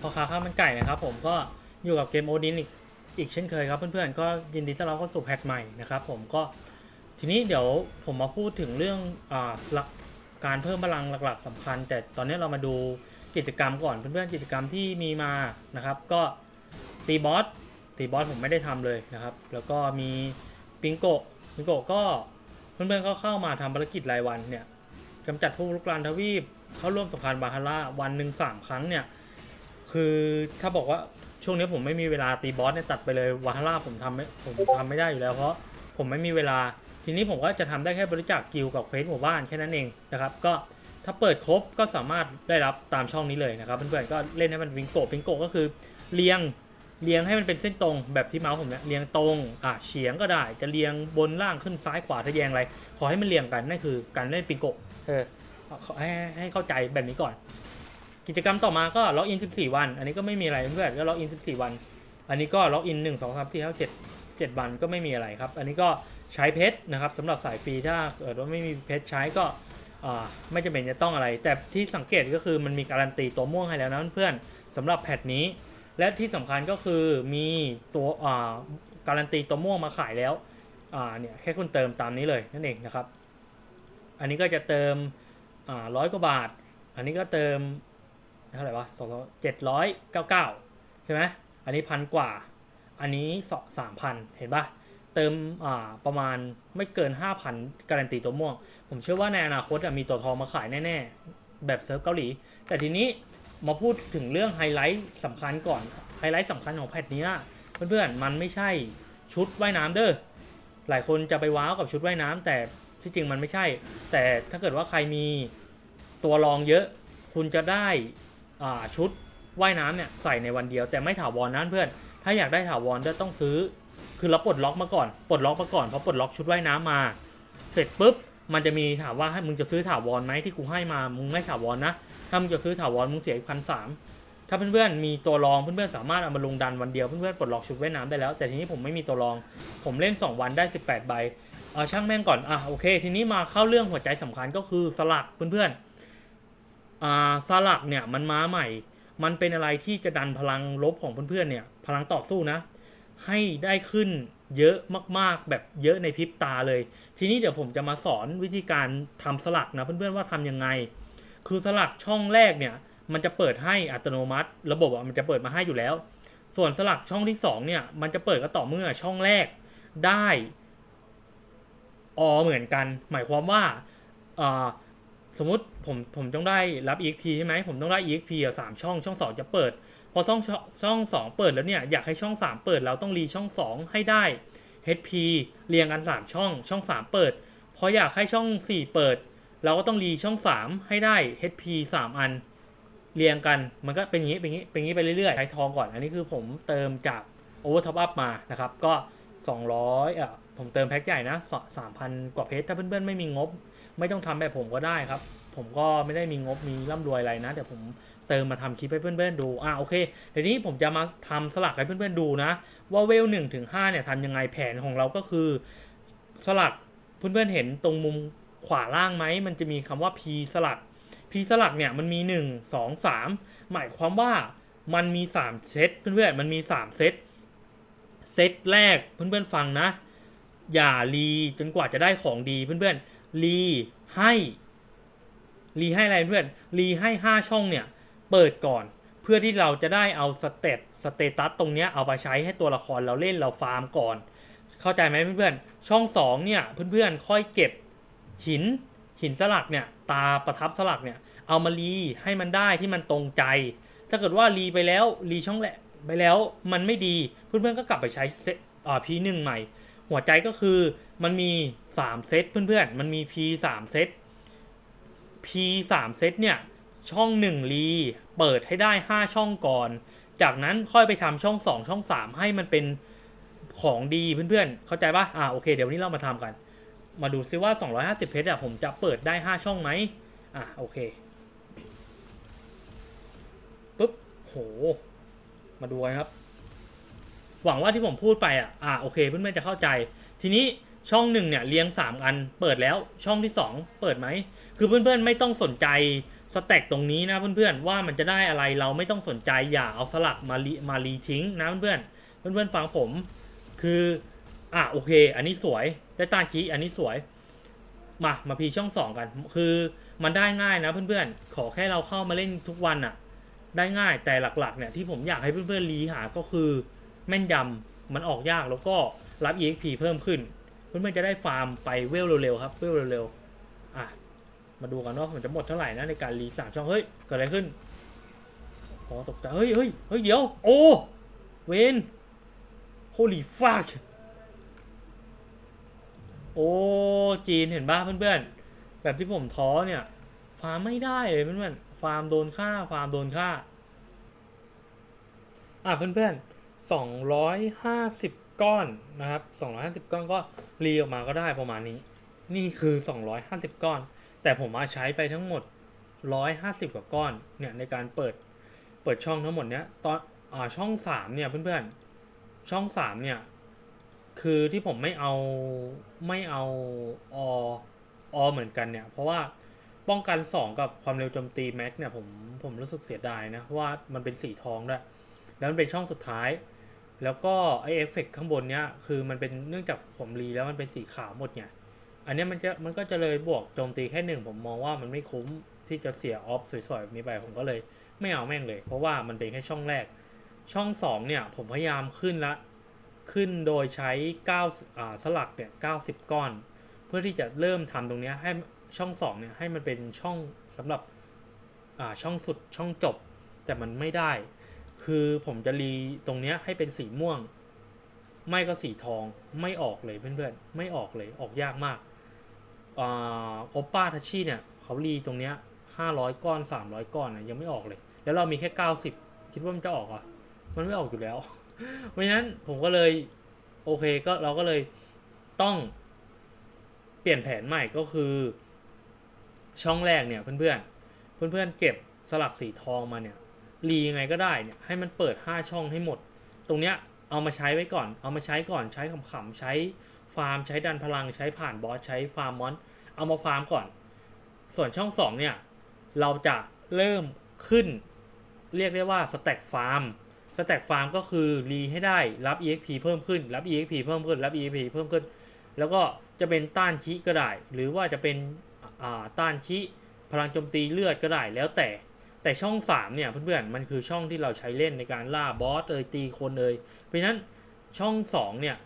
พ่อค้าข้าวมันไก่นะครับผมก็อยู่กับเกมโอดินอีกอีกเช่นเคยครับ เพื่อนๆก็ยินดีต้อนรับเข้าสู่แพทใหม่นะครับผมก็ทีนี้เดี๋ยวผมมาพูดถึงเรื่องอ่าหลักการเพิ่มพลังหลักๆสำคัญ แต่ตอนนี้เรามาดูกิจกรรมก่อนเพื่อนๆกิจกรรมที่มีมานะครับ ก็ตีบอสตีบอสผมไม่ได้ทำเลยนะครับ แล้วก็มีปิงโกปิงโกก็เพื่อนๆก็เข้ามาทำภารกิจรายวันเนี่ยกำจัดผู้ลุกรานทวีปเข้าร่วมสงครามบาฮาร่าวันหนึ่งสามครั้งเนี่ย คือถ้าบอกว่าช่วงนี้ผมไม่มีเวลาตีบอสเนี่ยตัดไปเลยวาฮาร่าผมทำไม่ผมทำไม่ได้อยู่แล้วเพราะผมไม่มีเวลา ทีนี้ผมก็จะทำได้แค่บริจาคกิลกับเควสหมู่บ้านแค่นั้นเองนะครับ ก็ถ้าเปิดครบก็สามารถได้รับตามช่องนี้เลยนะครับเพื่อนๆก็เล่นให้มันวิงโกวิงโกก็คือเรียงเรียงให้มันเป็นเส้นตรงแบบที่เมาส์ผมเนี่ยเรียงตรงอะเฉียงก็ได้ จะเรียงบนล่างขึ้นซ้ายขวาทะแยงอะไร ขอให้มันเรียงกันนั่นคือการเล่นปิงโกเออให้ให้เข้าใจแบบนี้ก่อน กิจกรรมต่อมาก็ล็อกอิน 14 วัน อันนี้ก็ไม่มีอะไรเพื่อนก็ล็อกอิน 14 วัน อันนี้ก็ล็อกอิน 1 2 3 4 5 7 7 วันก็ไม่มีอะไรครับ อันนี้ก็ใช้เพชรนะครับสำหรับสายฟรีถ้าเกิดว่าไม่มีเพชรใช้ก็ไม่จำเป็นจะต้องอะไร แต่ที่สังเกตก็คือมันมีการันตีตัวม่วงให้แล้วนะเพื่อนๆสำหรับแพทนี้ และที่สำคัญก็คือมีตัวการันตีตัวม่วงมาขายแล้วเนี่ยแค่คุณเติมตามนี้เลยนั่นเองนะครับ อันนี้ก็จะเติมร้อยกว่าบาท อันนี้ก็เติม เท่าไหร่วะสองเจ็ดร้อยเก้าเก้าใช่ไหมอันนี้พันกว่า อันนี้สสามพันเห็นปะเติมอ่าประมาณไม่เกิน 5,000 การันตีตัวม่วง ผมเชื่อว่าในอนาคตอะมีตัวทองมาขายแน่ๆ แบบเซิร์ฟเกาหลี แต่ทีนี้มาพูดถึงเรื่องไฮไลท์สำคัญก่อน ไฮไลท์สำคัญของแพทนี้นเพื่อนๆ มันไม่ใช่ชุดว่ายน้ำเด้อ หลายคนจะไปว้าวกับชุดว่ายน้ำแต่ที่จริงมันไม่ใช่ แต่ถ้าเกิดว่าใครมีตัวรองเยอะ คุณจะได้ ชุดว่ายน้ำเนี่ยใส่ในวันเดียวแต่ไม่ถาวรนะเพื่อนถ้าอยากได้ถาวรจะต้องซื้อ คือเราปลดล็อกมาก่อนปลดล็อกมาก่อนพอปลดล็อกชุดว่ายน้ำมา เสร็จปุ๊บมันจะมีถามว่าให้มึงจะซื้อถาวรไหมที่กูให้มามึงไม่ถาวรนะถ้ามึงจะซื้อถาวรมึงเสียอีกพันสามถ้าเพื่อนๆมีตัวรองเพื่อนๆสามารถเอามาลงดันวันเดียวเพื่อนๆปลดล็อกชุดว่ายน้ำได้แล้ว แต่ทีนี้ผมไม่มีตัวรอง ผมเล่น 2 วันได้ 18 ใบเอาช่างแม่งก่อนอะโอเค ทีนี้มาเข้าเรื่องหัวใจสำคัญก็คือสลักเพื่อนๆอ่า สลักเนี่ยมันมาใหม่ มันเป็นอะไรที่จะดันพลังลบของเพื่อนๆเนี่ย พลังต่อสู้นะ ให้ได้ขึ้นเยอะมากๆ แบบเยอะในพริบตาเลย ทีนี้เดี๋ยวผมจะมาสอนวิธีการทำสลักนะเพื่อนๆว่าทำยังไง คือสลักช่องแรกเนี่ย มันจะเปิดให้อัตโนมัติ ระบบอะมันจะเปิดมาให้อยู่แล้ว ส่วนสลักช่องที่สองเนี่ย มันจะเปิดก็ต่อเมื่อช่องแรกได้อเหมือนกัน หมายความว่าอ่า สมมติผมผมต้องได้รับ EXP ใช่ไหมผมต้องได้ EXP อะสามช่องช่องสองจะเปิด พอช่องช่องสองเปิดแล้วเนี่ยอยากให้ช่องสามเปิดเราต้องรีช่องสองให้ได้ HP เรียงกันสามช่อง ช่องสามเปิดพออยากให้ช่องสี่เปิด เราก็ต้องรีช่องสามให้ได้ HP สามอัน เรียงกันมันก็เป็นอย่างนี้เป็นอย่างนี้เป็นอย่างนี้ไปเรื่อยๆใช้ทองก่อน อันนี้คือผมเติมจาก Over Top Up มานะครับก็ 200อะผมเติมแพ็คใหญ่นะสามพันกว่าเพชรถ้าเพื่อนๆไม่มีงบ ไม่ต้องทำแบบผมก็ได้ครับ ผมก็ไม่ได้มีงบมีร่ำรวยอะไรนะแต่ผมเติมมาทำคลิปให้เพื่อนๆดูอะโอเคเดี๋ยวนี้ผมจะมาทำสลักให้เพื่อนๆดูนะ ว่าเวลหนึ่งถึงห้าเนี่ยทำยังไงแผนของเราก็คือ สลักเพื่อนๆเห็นตรงมุมขวาล่างไหมมันจะมีคำว่า P สลัก P สลักเนี่ยมันมี 1 2 3 หมายความว่ามันมี 3 เซตเพื่อนๆมันมี 3 เซต เซตแรกเพื่อนๆฟังนะ อย่ารีจนกว่าจะได้ของดีเพื่อนๆรีให้รีให้อะไรเพื่อนรีให้ 5 ช่องเนี่ยเปิดก่อน เพื่อที่เราจะได้เอาสเตตสเตตัสตรงเนี้ยเอาไปใช้ให้ตัวละครเราเล่นเราฟาร์มก่อน เข้าใจไหมเพื่อนๆช่อง2เนี่ยเพื่อนๆค่อยเก็บหินหินสลักเนี่ยตาประทับสลักเนี่ยเอามารีให้มันได้ที่มันตรงใจ ถ้าเกิดว่ารีไปแล้วรีช่องแหละ ไปแล้วมันไม่ดีเพื่อนๆก็กลับไปใช้เซตอ่าพีหนึ่งใหม่ หัวใจก็คือมันมี 3 เซตเพื่อนๆ มันมี P 3เซต P 3เซตเนี่ย ช่อง 1 รี เปิดให้ได้ 5 ช่องก่อน จากนั้นค่อยไปทำช่อง 2 ช่อง 3 ให้มันเป็นของดีเพื่อนๆ เข้าใจปะอ่าโอเค เดี๋ยววันนี้เรามาทำกัน มาดูซิว่า 250 เพชรอะผมจะเปิดได้ 5 ช่องไหมอะโอเค ปุ๊บ โห มาดูกันครับ หวังว่าที่ผมพูดไปอะอ่าโอเคเพื่อนๆจะเข้าใจ ทีนี้ช่องหนึ่งเนี่ยเรียง 3 อันเปิดแล้วช่องที่ 2 เปิดไหมคือเพื่อนๆไม่ต้องสนใจสแต็กตรงนี้นะเพื่อนๆว่ามันจะได้อะไรเราไม่ต้องสนใจอย่าเอาสลักมารีมารีทิ้งนะเพื่อนๆเพื่อนๆฟังผม คืออะโอเค อันนี้สวยได้ตานคีอันนี้สวย มามาพีช่องสองกัน คือมันได้ง่ายนะเพื่อนๆขอแค่เราเข้ามาเล่นทุกวันอะ ได้ง่ายแต่หลักๆเนี่ยที่ผมอยากให้เพื่อนๆรีหาก็คือแม่นยำมันออกยากแล้วก็รับ EXP เพิ่มขึ้น เพื่อนๆจะได้ฟาร์มไปเวลเร็วๆครับเวลเร็วๆอะมาดูกันว่าะมันจะหมดเท่าไหร่นะในการรีสามช่องเฮ้ยเกิดอะไรขึ้นอ๋อตกใจเฮ้ยเฮ้ยเฮ้ยเดี๋ยวโอ้เวน holy fuck โอ้จีนเห็นป่ะเพื่อนๆแบบที่ผมท้อเนี่ยฟาร์มไม่ได้เลยเพื่อนๆ ฟาร์มโดนฆ่าฟาร์มโดนฆ่า อะเพื่อนๆสองร้อยห้าสิบก้อนนะครับสองร้อยห้าสิบก้อนก็รีออกมาก็ได้ประมาณนี้ นี่คือสองร้อยห้าสิบก้อน แต่ผมมาใช้ไปทั้งหมดร้อยห้าสิบกว่าก้อนเนี่ยในการเปิดเปิดช่องทั้งหมดเนี้ยตอนอ่าช่องสามเนี่ยเพื่อนๆ ช่องสามเนี่ยคือที่ผมไม่เอาไม่เอาอออเหมือนกันเนี่ย เพราะว่า ป้องกัน 2 กับความเร็วโจมตีแม็กเนี่ยผมผมรู้สึกเสียดายนะว่ามันเป็นสีทองด้วย แล้วมันเป็นช่องสุดท้าย แล้วก็ไอเอฟเฟกข้างบนเนี้ยคือมันเป็นเนื่องจากผมรีแล้วมันเป็นสีขาวหมดไงอันนี้มันจะมันก็จะเลยบวกโจมตีแค่หนึ่งผมมองว่ามันไม่คุ้มที่จะเสียออฟสวยๆแบบนี้ไปผมก็เลยไม่เอาแม่งเลย เพราะว่ามันเป็นแค่ช่องแรก ช่องสองเนี่ยผมพยายามขึ้นละขึ้นโดยใช้9อ่าสลักเนี่ย90 ก้อน เพื่อที่จะเริ่มทำตรงเนี้ยให้ ช่อง2เนี่ยให้มันเป็นช่องสำหรับอ่าช่องสุดช่องจบ แต่มันไม่ได้ คือผมจะรีตรงเนี้ยให้เป็นสีม่วง ไม่ก็สีทองไม่ออกเลยเพื่อนๆไม่ออกเลยออกยากมากอ่าโอป้าทัชชี่เนี่ยเขารีตรงเนี้ย500ก้อน300ก้อนนะยังไม่ออกเลย แล้วเรามีแค่90คิดว่ามันจะออกอะมันไม่ออกอยู่แล้ว เพราะฉะนั้นผมก็เลยโอเคก็เราก็เลยต้องเปลี่ยนแผนใหม่ก็คือ ช่องแรกเนี่ยเพื่อนๆ เพื่อนๆ เก็บสลักสีทองมาเนี่ยรียังไงก็ได้เนี่ยให้มันเปิด 5 ช่องให้หมด ตรงเนี้ยเอามาใช้ไว้ก่อน เอามาใช้ก่อนใช้ขำๆใช้ฟาร์มใช้ดันพลังใช้ผ่านบอสใช้ฟาร์มมอน เอามาฟาร์มก่อน ส่วนช่อง2เนี่ยเราจะเริ่มขึ้น เรียกได้ว่าสแต็กฟาร์มสแต็กฟาร์มก็คือรีให้ได้รับ EXP เพิ่มขึ้นรับ EXP เพิ่มขึ้นรับ EXP เพิ่มขึ้น แล้วก็จะเป็นต้านคีก็ได้ หรือว่าจะเป็น ต้านคีพลังโจมตีเลือดก็ได้แล้วแต่ แต่ช่อง 3 เนี่ยเพื่อนๆมันคือช่องที่เราใช้เล่นในการล่าบอสเอยตีคนเอยเพราะฉะนั้นช่อง 2 เนี่ย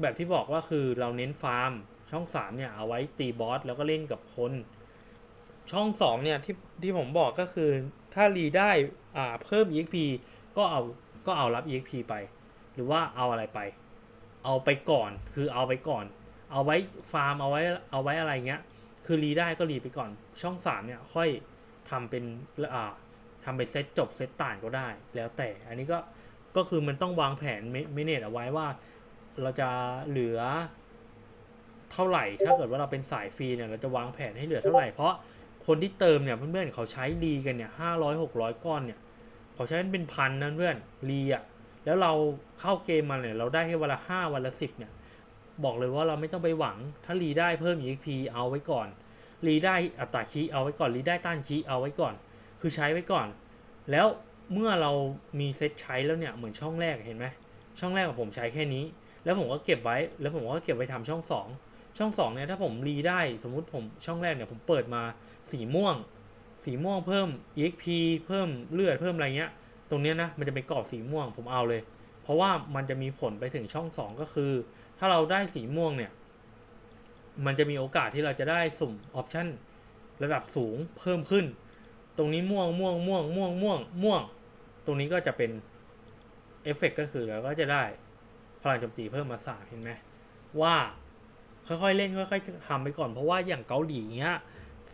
แบบที่บอกว่าคือเราเน้นฟาร์ม ช่อง 3 เนี่ยเอาไว้ตีบอสแล้วก็เล่นกับคน ช่อง 2 เนี่ยที่ที่ผมบอกก็คือถ้ารีได้อ่าเพิ่ม EXP ก็เอาก็เอารับ EXP ไป หรือว่าเอาอะไรไป เอาไปก่อนคือเอาไปก่อน เอาไว้ฟาร์มเอาไว้เอาไว้อะไรเงี้ย คือรีได้ก็รีไปก่อน ช่อง3เนี่ยค่อยทำเป็นอ่าทำเป็นเซตจบเซตต่างก็ได้ แล้วแต่ อันนี้ก็ก็คือมันต้องวางแผนเมเนจเอาไว้ว่า เราจะเหลือเท่าไหร่ ถ้าเกิดว่าเราเป็นสายฟรีเนี่ย เราจะวางแผนให้เหลือเท่าไหร่ เพราะคนที่เติมเนี่ยเพื่อนๆเขาใช้รีกันเนี่ยห้าร้อยหกร้อยก้อนเนี่ยเขาใช้เป็นพันนะเพื่อนรีอะแล้วเราเข้าเกมมาเนี่ยเราได้แค่วันละห้าวันละสิบเนี่ย บอกเลยว่าเราไม่ต้องไปหวัง ถ้ารีได้เพิ่ม EXP เอาไว้ก่อน รีได้อัตราคีเอาไว้ก่อน รีได้ต้านคีเอาไว้ก่อน คือใช้ไว้ก่อน แล้วเมื่อเรามีเซตใช้แล้วเนี่ย เหมือนช่องแรกเห็นไหม ช่องแรกของผมใช้แค่นี้ แล้วผมก็เก็บไว้ แล้วผมก็เก็บไว้ทำช่องสองช่องสองเนี่ยถ้าผมรีได้ สมมุติผมช่องแรกเนี่ยผมเปิดมาสีม่วง สีม่วงเพิ่ม EXP เพิ่มเลือดเพิ่มอะไรเงี้ย ตรงเนี้ยนะ มันจะเป็นกรอบสีม่วง ผมเอาเลย เพราะว่ามันจะมีผลไปถึงช่อง 2 ก็คือ ถ้าเราได้สีม่วงเนี่ย มันจะมีโอกาสที่เราจะได้สุ่มออปชั่นระดับสูงเพิ่มขึ้น ตรงนี้ม่วงม่วงม่วงม่วงม่วงม่วง ตรงนี้ก็จะเป็นเอฟเฟกก็คือเราก็จะได้พลังโจมตีเพิ่มมาสามเห็นไหมว่าค่อยๆเล่นค่อยๆทำไปก่อนเพราะว่าอย่างเกาหลีเงี้ย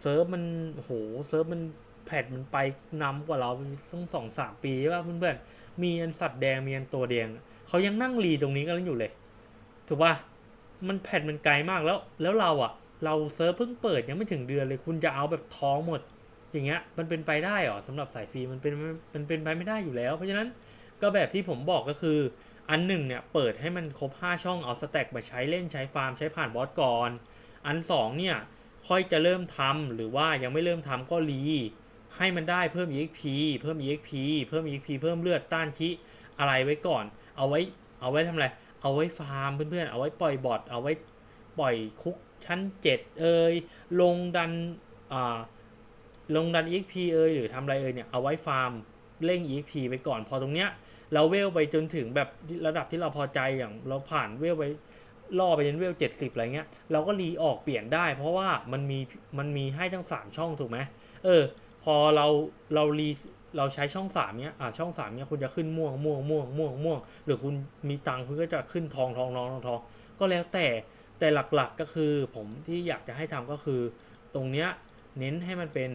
เซิร์ฟมันโหเซิร์ฟมัน แพทมันไปนำกว่าเราต้องสองสามปีใช่ป่ะเพื่อนๆมีอันสัตว์แดงมีอันตัวแดงเขายังนั่งรีตรงนี้กันอยู่เลย ถูกป่ะมันแพทมันไกลมากแล้ว แล้วเราอะ เราเซิร์ฟเพิ่งเปิดยังไม่ถึงเดือนเลย คุณจะเอาแบบท้องหมด อย่างเงี้ย มันเป็นไปได้เหรอสำหรับสายฟรีมันเป็นมันเป็นไปไม่ได้อยู่แล้ว เพราะฉะนั้นก็แบบที่ผมบอกก็คืออันหนึ่งเนี่ยเปิดให้มันครบ 5 ช่องเอาสแต็กมาใช้เล่นใช้ฟาร์มใช้ผ่านบอสก่อน อันสองเนี่ย ค่อยจะเริ่มทำหรือว่ายังไม่เริ่มทำก็รี ให้มันได้เพิ่ม exp เพิ่ม exp เพิ่ม exp เพิ่มเลือดต้านคิอะไรไว้ก่อน เอาไว้เอาไว้ทำอะไร เอาไว้ฟาร์มเพื่อนๆ เอาไว้ปล่อยบอทเอาไว้ปล่อยคุกชั้น 7 เอ่ยลงดันอ่าลงดัน exp เอ่ยหรือทำอะไรเอ่ยเนี่ยเอาไว้ฟาร์มเร่ง exp ไปก่อนพอตรงเนี้ยเราเวลไปจนถึงแบบระดับที่เราพอใจอย่างเราผ่านเวลไปล่อไปจนเวลเจ็ดสิบอะไรเงี้ย เราก็รีออกเปลี่ยนได้ เพราะว่ามันมีมันมีให้ทั้งสามช่องถูกไหมเออ พอเราเรารีเราใช้ช่องสามเนี้ยอ่าช่องสามเนี้ยคุณจะขึ้นม่วงม่วงม่วงม่วงม่วง หรือคุณมีตังคุณก็จะขึ้นทองทองทองทองทองก็แล้วแต่แต่หลักๆก็คือผมที่อยากจะให้ทำก็คือ ตรงเนี้ยเน้นให้มันเป็น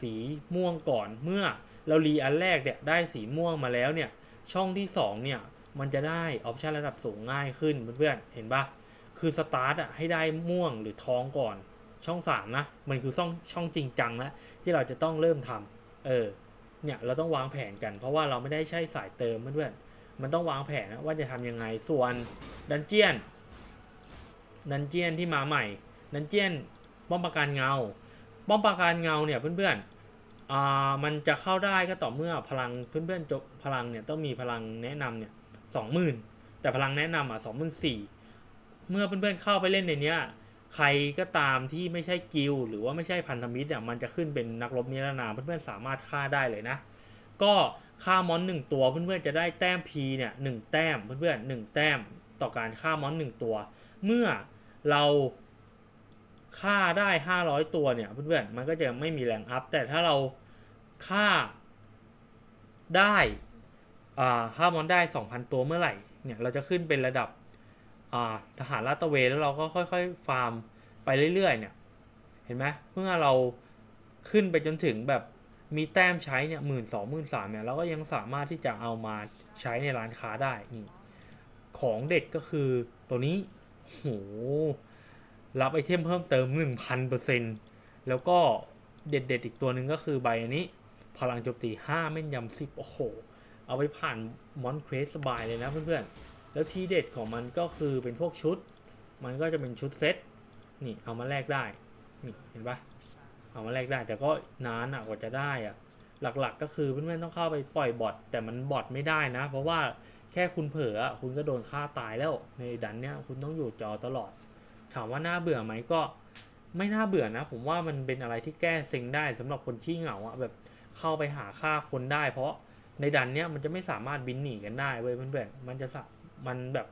สีม่วงก่อนเมื่อเรารีอันแรกเนี่ยได้สีม่วงมาแล้วเนี่ยช่องที่2เนี่ยมันจะได้ออปชันระดับสูงง่ายขึ้นเพื่อนๆเห็นปะคือสตาร์ทอะให้ได้ม่วงหรือทองก่อน ช่อง3นะ มันคือช่องช่องจริงจังแล้วที่เราจะต้องเริ่มทำเออ เนี่ยเราต้องวางแผนกัน เพราะว่าเราไม่ได้ใช่สายเติมเพื่อนๆมันต้องวางแผนนะว่าจะทำยังไงส่วนดันเจียนดันเจียนที่มาใหม่ดันเจียนป้อมปราการเงา ป้อมปราการเงาเนี่ยเพื่อนๆอ่ามันจะเข้าได้ก็ต่อเมื่อพลังเพื่อนๆจบพลังเนี่ยต้องมีพลังแนะนำเนี่ยสองหมื่นแต่พลังแนะนำอะสองหมื่นสี่เมื่อเพื่อนๆเข้าไปเล่นในเนี้ย ใครก็ตามที่ไม่ใช่กิลหรือว่าไม่ใช่พันธมิตรอะมันจะขึ้นเป็นนักรบนิรนามเพื่อนๆสามารถฆ่าได้เลยนะ ก็ฆ่ามอนหนึ่งตัวเพื่อนๆจะได้แต้ม P เนี่ยหนึ่งแต้มเพื่อนๆหนึ่งแต้มต่อการฆ่ามอนหนึ่งตัว เมื่อเราฆ่าได้ 500 ตัวเนี่ยเพื่อนๆมันก็จะไม่มีแรงอัพ แต่ถ้าเราฆ่าได้อ่าฆ่ามอนได้ 2,000 ตัวเมื่อไหร่เนี่ยเราจะขึ้นเป็นระดับ ทหารลาดตระเวนแล้วเราก็ค่อยๆ ฟาร์มไปเรื่อยๆ เนี่ย เห็นไหมเมื่อเราขึ้นไปจนถึงแบบมีแต้มใช้เนี่ยหมื่นสองหมื่นสามเนี่ยเราก็ยังสามารถที่จะเอามาใช้ในร้านค้าได้นี่ของเด็ดก็คือตัวนี้โหรับไอเทมเพิ่มเติม 1,000%แล้วก็เด็ดๆ อีกตัวหนึ่งก็คือใบอันนี้ พลังโจมตี 5 แม่นยำ10 โอ้โห เอาไปผ่านมอนเควสสบายเลยนะเพื่อนๆ แล้วทีเด็ดของมันก็คือเป็นพวกชุด มันก็จะเป็นชุดเซตนี่เอามาแลกได้นี่เห็นปะเอามาแลกได้ แต่ก็นานอะกว่าจะได้อะหลักๆก็คือเพื่อนๆต้องเข้าไปปล่อยบอทแต่มันบอทไม่ได้นะ เพราะว่าแค่คุณเผลออะคุณก็โดนฆ่าตายแล้วในดันเนี้ยคุณต้องอยู่จอตลอด ถามว่าน่าเบื่อไหมก็ไม่น่าเบื่อนะ ผมว่ามันเป็นอะไรที่แก้เซ็งได้สำหรับคนขี้เหงาอะแบบเข้าไปหาฆ่าคนได้ เพราะในดันเนี้ยมันจะไม่สามารถบินหนีกันได้เว้ยเพื่อนๆมันจะสะ มันแบบ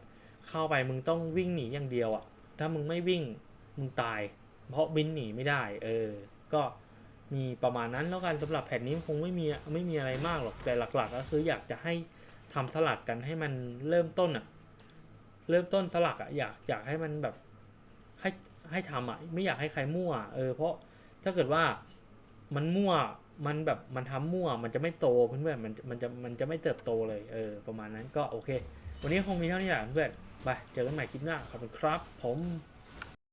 เข้าไปมึงต้องวิ่งหนีอย่างเดียวอะถ้ามึงไม่วิ่งมึงตาย เพราะบินหนีไม่ได้ เออ ก็มีประมาณนั้นแล้วกันสำหรับแผ่นนี้คงไม่มีไม่มีอะไรมากหรอกแต่หลัก ๆ ก็คืออยากจะให้ทำสลักกันให้มันเริ่มต้นอะเริ่มต้นสลักอะอยากอยากให้มันแบบให้ให้ทำอะไม่อยากให้ใครมั่ว เออ เพราะถ้าเกิดว่ามันมั่วมันแบบมันทำมั่วมันจะไม่โตเพื่อนๆมันมันจะมันจะไม่เติบโตเลยเออประมาณนั้นก็โอเค วันนี้คงมีเท่านี้แหละเพื่อนไปเจอกันใหม่คลิปหน้าขอบคุณครับ ผม